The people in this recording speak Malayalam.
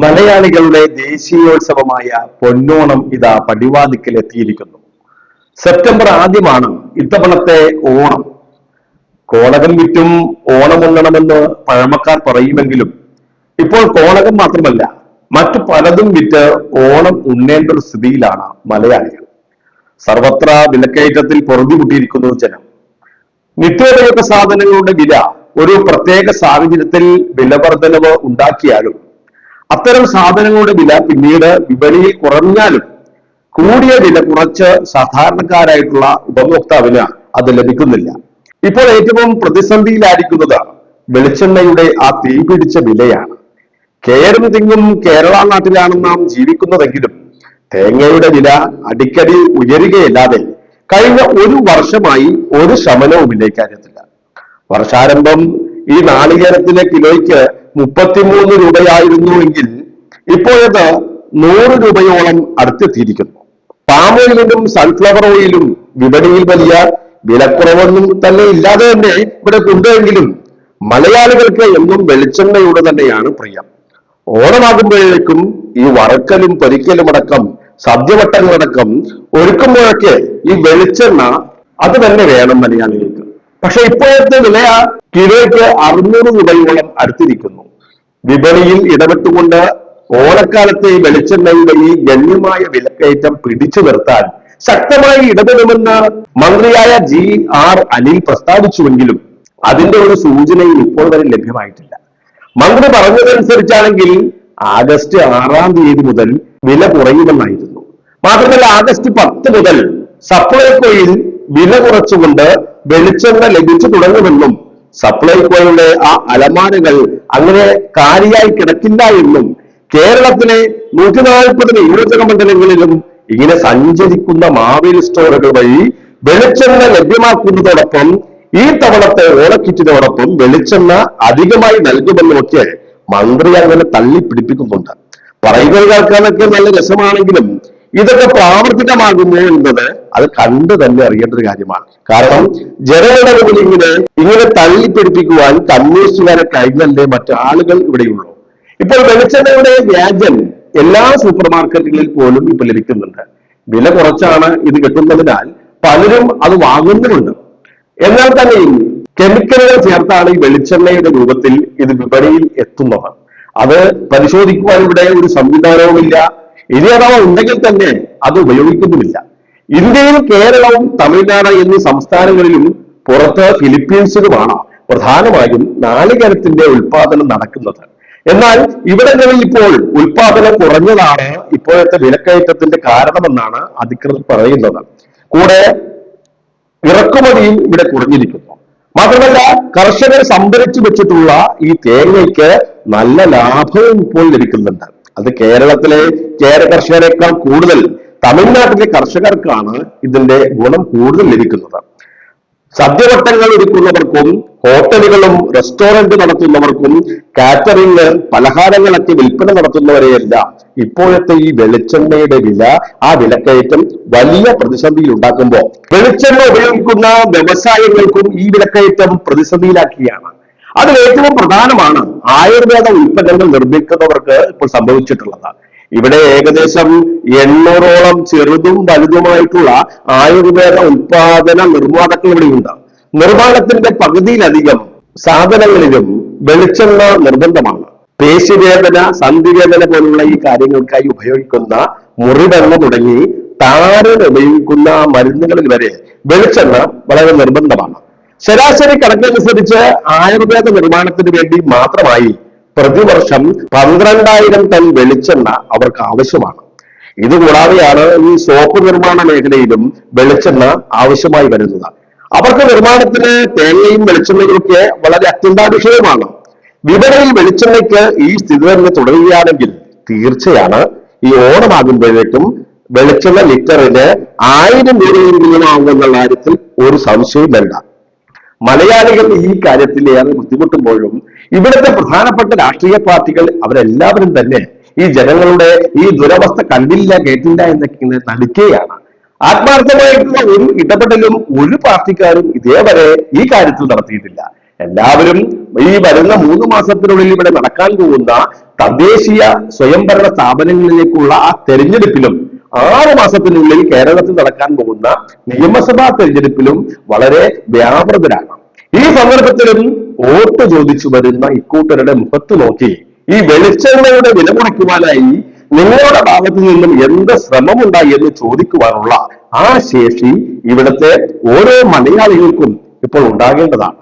മലയാളികളുടെ ദേശീയോത്സവമായ പൊന്നോണം ഇതാ പടിവാതിക്കൽ എത്തിയിരിക്കുന്നു സെപ്റ്റംബർ ആദ്യമാണ് ഇത്തവണത്തെ ഓണം. കോളകം വിറ്റും ഓണം ഉണ്ണണമെന്ന് പഴമക്കാർ പറയുമെങ്കിലും ഇപ്പോൾ കോളകം മാത്രമല്ല മറ്റു പലതും വിറ്റ് ഓണം ഉണ്ണേണ്ട ഒരു സ്ഥിതിയിലാണ് മലയാളികൾ. സർവത്ര വിലക്കയറ്റത്തിൽ പൊറുതിമുട്ടിയിരിക്കുന്നു ജനം. നിത്യോപയോഗ സാധനങ്ങളുടെ വില ഒരു പ്രത്യേക സാഹചര്യത്തിൽ വിലവർദ്ധനവ് ഉണ്ടാക്കിയാലും അത്തരം സാധനങ്ങളുടെ വില പിന്നീട് വിപണിയിൽ കുറഞ്ഞാലും കൂടിയ വില കുറച്ച് സാധാരണക്കാരായിട്ടുള്ള ഉപഭോക്താവിന് അത് ലഭിക്കുന്നില്ല. ഇപ്പോൾ ഏറ്റവും പ്രതിസന്ധിയിലായിരിക്കുന്നത് വെളിച്ചെണ്ണയുടെ ആ തീ പിടിച്ച വിലയാണ്. കേരം തിങ്ങും കേരള നാട്ടിലാണ് നാം ജീവിക്കുന്നതെങ്കിലും തേങ്ങയുടെ വില അടിക്കടി ഉയരുകയല്ലാതെ കഴിഞ്ഞ ഒരു വർഷമായി ഒരു ശമനവുമില്ല ഇക്കാര്യത്തില്ല വർഷാരംഭം ഈ നാളികേരത്തിലെ കിലോയ്ക്ക് മുപ്പത്തിമൂന്ന് രൂപയായിരുന്നുവെങ്കിൽ ഇപ്പോഴത് നൂറ് രൂപയോളം അടുത്തെത്തിയിരിക്കുന്നു. പാം ഓയിലിനും സൺഫ്ലവർ ഓയിലും വിപണിയിൽ വലിയ വിലക്കുറവൊന്നും തന്നെ ഇല്ലാതെ തന്നെ ഇവിടെ കൊണ്ടുവെങ്കിലും മലയാളികൾക്ക് എന്നും വെളിച്ചെണ്ണയുടെ തന്നെയാണ് പ്രിയം. ഓണമാകുമ്പോഴേക്കും ഈ വറക്കലും പൊരിക്കലും അടക്കം സദ്യവട്ടങ്ങളടക്കം ഒരുക്കുമ്പോഴൊക്കെ ഈ വെളിച്ചെണ്ണ അത് തന്നെ വേണം മലയാളികൾക്ക്. പക്ഷെ ഇപ്പോഴത്തെ വില കിലോയ്ക്ക് അറുന്നൂറ് രൂപയോളം അടുത്തിരിക്കുന്നു. വിപണിയിൽ ഇടപെട്ടുകൊണ്ട് ഓണക്കാലത്തെ ഈ ഗണ്യമായ വിലക്കയറ്റം പിടിച്ചു നിർത്താൻ ശക്തമായി ഇടപെടുമെന്ന് മന്ത്രിയായ ജി ആർ അനിൽ പ്രസ്താവിച്ചുവെങ്കിലും അതിന്റെ ഒരു സൂചനയും ഇപ്പോൾ വരെ ലഭ്യമായിട്ടില്ല. മന്ത്രി പറഞ്ഞതനുസരിച്ചാണെങ്കിൽ ആഗസ്റ്റ് ആറാം തീയതി മുതൽ വില കുറയുമെന്നായിരുന്നു. മാത്രമല്ല ആഗസ്റ്റ് പത്ത് മുതൽ സപ്ലൈകോയിൽ വില കുറച്ചുകൊണ്ട് വെളിച്ചെണ്ണ ലഭിച്ചു തുടങ്ങുമെന്നും സപ്ലൈകോയുടെ ആ അലമാരകൾ അങ്ങനെ കാലിയായി കിടക്കില്ല എന്നും കേരളത്തിലെ നൂറ്റി നാൽപ്പതിന് നിയോജക മണ്ഡലങ്ങളിലും ഇങ്ങനെ സഞ്ചരിക്കുന്ന മാവേലി സ്റ്റോറുകൾ വഴി വെളിച്ചെണ്ണ ലഭ്യമാക്കുന്നതോടൊപ്പം ഈ തവണത്തെ ഓണക്കിറ്റിനോടൊപ്പം വെളിച്ചെണ്ണ അധികമായി നൽകുമെന്നുമൊക്കെ മന്ത്രി അങ്ങനെ തള്ളിപ്പിടിപ്പിക്കുന്നുണ്ട്. പറയുന്നത് കേൾക്കാനൊക്കെ നല്ല രസമാണെങ്കിലും ഇതൊക്കെ പ്രാവർത്തികമാകുമോ എന്നത് അത് കണ്ടു തന്നെ അറിയേണ്ട ഒരു കാര്യമാണ്. കാരണം ജനങ്ങളുടെ ഇങ്ങനെ ഇങ്ങനെ തള്ളിപ്പിടിപ്പിക്കുവാൻ കമ്മ്യൂണിസ്റ്റുകാരെ കഴിഞ്ഞല്ലേ മറ്റാളുകൾ ഇവിടെയുള്ളൂ. ഇപ്പോൾ വെളിച്ചെണ്ണയുടെ വ്യാജൻ എല്ലാ സൂപ്പർ മാർക്കറ്റുകളിൽ പോലും ഇപ്പൊ ലഭിക്കുന്നുണ്ട്. വില കുറച്ചാണ് ഇത് കിട്ടുന്നതിനാൽ പലരും അത് വാങ്ങുന്നുമുണ്ട്. എന്നാൽ തന്നെയും കെമിക്കലുകൾ ചേർത്താണ് ഈ വെളിച്ചെണ്ണയുടെ രൂപത്തിൽ ഇത് വിപണിയിൽ എത്തുന്നത്. അത് പരിശോധിക്കുവാൻ ഇവിടെ ഒരു സംവിധാനവുമില്ല. ഇനി അഥവാ ഉണ്ടെങ്കിൽ തന്നെ അത് ഉപയോഗിക്കുന്നുമില്ല. ഇന്ത്യയിൽ കേരളവും തമിഴ്നാട് എന്നീ സംസ്ഥാനങ്ങളിലും പുറത്ത് ഫിലിപ്പീൻസിലുമാണ് പ്രധാനമായും നാളികരത്തിന്റെ ഉൽപാദനം നടക്കുന്നത്. എന്നാൽ ഇവിടങ്ങളിൽ ഇപ്പോൾ ഉൽപാദനം കുറഞ്ഞതാണ്. ഇപ്പോഴത്തെ വിലക്കയറ്റത്തിന്റെ കാരണമെന്നാണ് അധികൃതർ പറയുന്നത്. കൂടെ ഇറക്കുമതിയും ഇവിടെ കുറഞ്ഞിരിക്കുന്നു. മാത്രമല്ല കർഷകർ സംഭരിച്ചു വെച്ചിട്ടുള്ള ഈ തേങ്ങയ്ക്ക് നല്ല ലാഭവും ഇപ്പോൾ ലഭിക്കുന്നുണ്ട്. അത് കേരളത്തിലെ കേര കർഷകരെക്കാൾ കൂടുതൽ തമിഴ്നാട്ടിലെ കർഷകർക്കാണ് ഇതിന്റെ ഗുണം കൂടുതൽ ലഭിക്കുന്നത്. സദ്യവട്ടങ്ങൾ ഒരുക്കുന്നവർക്കും ഹോട്ടലുകളും റെസ്റ്റോറന്റ് നടത്തുന്നവർക്കും കാറ്ററിംഗ് പലഹാരങ്ങളൊക്കെ വിൽപ്പന നടത്തുന്നവരെയെല്ലാം ഇപ്പോഴത്തെ ഈ വെളിച്ചെണ്ണയുടെ വില ആ വിലക്കയറ്റം വലിയ പ്രതിസന്ധിയിൽ ഉണ്ടാക്കുമ്പോൾ വെളിച്ചെണ്ണ ഉപയോഗിക്കുന്ന വ്യവസായങ്ങൾക്കും ഈ വിലക്കയറ്റം പ്രതിസന്ധിയിലാക്കിയാണ് അതിൽ ഏറ്റവും പ്രധാനമാണ് ആയുർവേദ ഉൽപ്പന്നങ്ങൾ നിർമ്മിക്കുന്നവർക്ക് ഇപ്പോൾ സംഭവിച്ചിട്ടുള്ളത്. ഇവിടെ ഏകദേശം എണ്ണൂറോളം ചെറുതും വലുതുമായിട്ടുള്ള ആയുർവേദ ഉൽപാദന നിർമ്മാതാക്കൾ ഇവിടെയുണ്ട്. നിർമ്മാണത്തിന്റെ പകുതിയിലധികം സാധനങ്ങളിലും വെളിച്ചെണ്ണ നിർബന്ധമാണ്. പേശിവേദന സന്ധിവേദന പോലുള്ള ഈ കാര്യങ്ങൾക്കായി ഉപയോഗിക്കുന്ന മുറിവെണ്ണ തുടങ്ങി താരൻ ഉപയോഗിക്കുന്ന മരുന്നുകളിൽ വരെ വെളിച്ചെണ്ണ വളരെ നിർബന്ധമാണ്. ശരാശരി കണക്കനുസരിച്ച് ആയുർവേദ നിർമ്മാണത്തിന് വേണ്ടി മാത്രമായി പ്രതിവർഷം പന്ത്രണ്ടായിരം ടൺ വെളിച്ചെണ്ണ അവർക്ക് ആവശ്യമാണ്. ഇത് കൂടാതെയാണ് ഈ സോപ്പ് നിർമ്മാണ മേഖലയിലും വെളിച്ചെണ്ണ ആവശ്യമായി വരുന്നത്. അവർക്ക് നിർമ്മാണത്തിന് തേങ്ങയും വെളിച്ചെണ്ണയും ഒക്കെ വളരെ അത്യന്താപേക്ഷിതമാണ്. വിപണിയിൽ വെളിച്ചെണ്ണയ്ക്ക് ഈ സ്ഥിതി തന്നെ തുടരുകയാണെങ്കിൽ തീർച്ചയാണ് ഈ ഓണമാകുമ്പോഴേക്കും വെളിച്ചെണ്ണ ലിറ്ററിന് ആയിരം രൂപയിൽ ആകുമെന്നുള്ള കാര്യത്തിൽ ഒരു സംശയം വേണ്ട മലയാളികൾ ഈ കാര്യത്തിൽ ഏറെ ബുദ്ധിമുട്ടുമ്പോഴും ഇവിടുത്തെ പ്രധാനപ്പെട്ട രാഷ്ട്രീയ പാർട്ടികൾ അവരെല്ലാവരും തന്നെ ഈ ജനങ്ങളുടെ ഈ ദുരവസ്ഥ കണ്ടില്ല കേട്ടില്ല എന്നൊക്കെ നടിക്കുകയാണ് ആത്മാർത്ഥമായിട്ടുള്ള ഒരു ഇടപെടലും ഒരു പാർട്ടിക്കാരും ഇതേവരെ ഈ കാര്യത്തിൽ നടത്തിയിട്ടില്ല. എല്ലാവരും ഈ വരുന്ന മൂന്ന് മാസത്തിനുള്ളിൽ ഇവിടെ നടക്കാൻ പോകുന്ന തദ്ദേശീയ സ്വയംഭരണ സ്ഥാപനങ്ങളിലേക്കുള്ള ആ തെരഞ്ഞെടുപ്പിലും ആറ് മാസത്തിനുള്ളിൽ കേരളത്തിൽ നടക്കാൻ പോകുന്ന നിയമസഭാ തെരഞ്ഞെടുപ്പിലും വളരെ വ്യാപൃതരാണ്. ഈ സന്ദർഭത്തിലും വോട്ട് ചോദിച്ചു വരുന്ന ഇക്കൂട്ടരുടെ മുഖത്ത് നോക്കി ഈ വെളിച്ചെണ്ണയുടെ വില കുറയ്ക്കുവാനായി നിങ്ങളുടെ ഭാഗത്തു നിന്നും എന്ത് ശ്രമമുണ്ടായി എന്ന് ചോദിക്കുവാനുള്ള ആ ശേഷി ഇവിടുത്തെ ഓരോ മലയാളികൾക്കും ഇപ്പോൾ ഉണ്ടാകേണ്ടതാണ്.